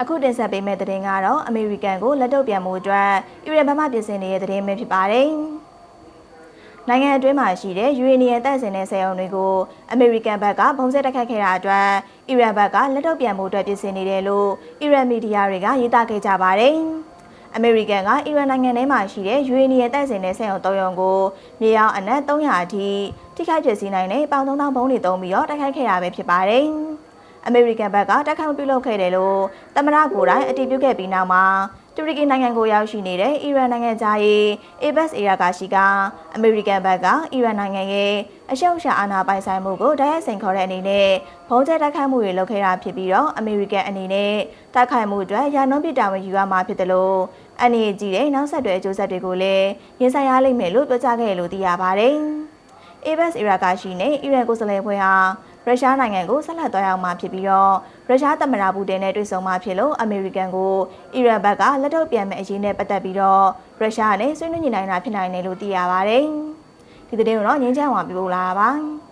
အခုတင်ဆက်ပေးမယ့်သတင်းကတော့အမေရိကန်ကိုလက်တော့ပြန်မှုအတွက်အီရန်ဘက်မှပြင်ဆင်နေတဲ့သတင်းပဲဖြစ်ပါတယ်။နိုင်ငံအတွင်းမှာရှိတဲ့ယူရေနီယံတပ်စင်တဲ့ဆယ်အောင်တွေကိုအမေရိကန်ဘက်ကပုံစံတက်ခတ်ခဲ့တာအတွက်အီရန်ဘက်ကလက်တော့ပြန်မှုအတွက်ပြင်ဆင်နေတယ်လို့အီရန်မီဒီယာတွေကရေးသားခဲ့ကြပါတယ်။အမေရိကန်ကအီရန်နိုင်ငံထဲမှာရှိတဲ့ယူရေနီယံတပ်စင်တဲ့ဆယ်အောင်၃ရုံကိုမြေရောင်အနက်300အထိထိခိုက်ပျက်စီးနိုင်တဲ့ပေါင်3000ဘုံတွေသုံးပြီးတော့တိုက်ခိုက်ခဲ့တာပဲဖြစ်ပါတယ်။ အမေရိကန်ဘက်ကတိုက်ခိုက်ပြုလုပ်ခဲ့တယ်လို့သမ္မတကိုယ်တိုင်အတည်ပြုခဲ့ပြီးနောက်မှာတူရကီနိုင်ငံကိုရောက်ရှိနေတဲ့အီရန်နိုင်ငံသားရဲ့အေဘတ်အေရာကာရှိကအမေရိကန်ဘက်ကအီရန်နိုင်ငံရဲ့အရှုံးရှာအာဏာပိုင်ဆိုင်မှုကိုတိုက်ရိုက်စိန်ခေါ်တဲ့အနေနဲ့ဘုံကျဲတိုက်ခိုက်မှုတွေလုပ်ခဲ့တာဖြစ်ပြီးတော့အမေရိကန်အနေနဲ့တိုက်ခိုက်မှုအတွက်ရာနှုန်းပြတာဝန်ယူရမှာဖြစ်တယ်လို့အနေကြီးတဲ့နောက်ဆက်တွဲအကျိုးဆက်တွေကိုလည်းရင်ဆိုင်ရလိမ့်မယ်လို့ပြောကြားခဲ့လို့သိရပါတယ်။ ABS အီရာကာရှိနဲ့အီရန်ကိုယ်စားလှယ်ဖွဲ့ဟာ ရုရှားနိုင်ငံကိုဆက်လက်သွားရောက်မှာဖြစ်ပြီးတော့ရုရှားသမ္မတပူတင်နဲ့တွေ့ဆုံမှာဖြစ်လို့အမေရိကန်ကိုအီရန်ဘက်ကလက်တော့ပြန်မဲ့အရေးနဲ့ပတ်သက်ပြီးတော့ရုရှားနဲ့ဆွေးနွေးညှိနှိုင်းတာဖြစ်နိုင်တယ်လို့သိရပါတယ်။ဒီသတင်းကိုတော့ငင်းချမ်းဝါပြပို့လာတာပါ။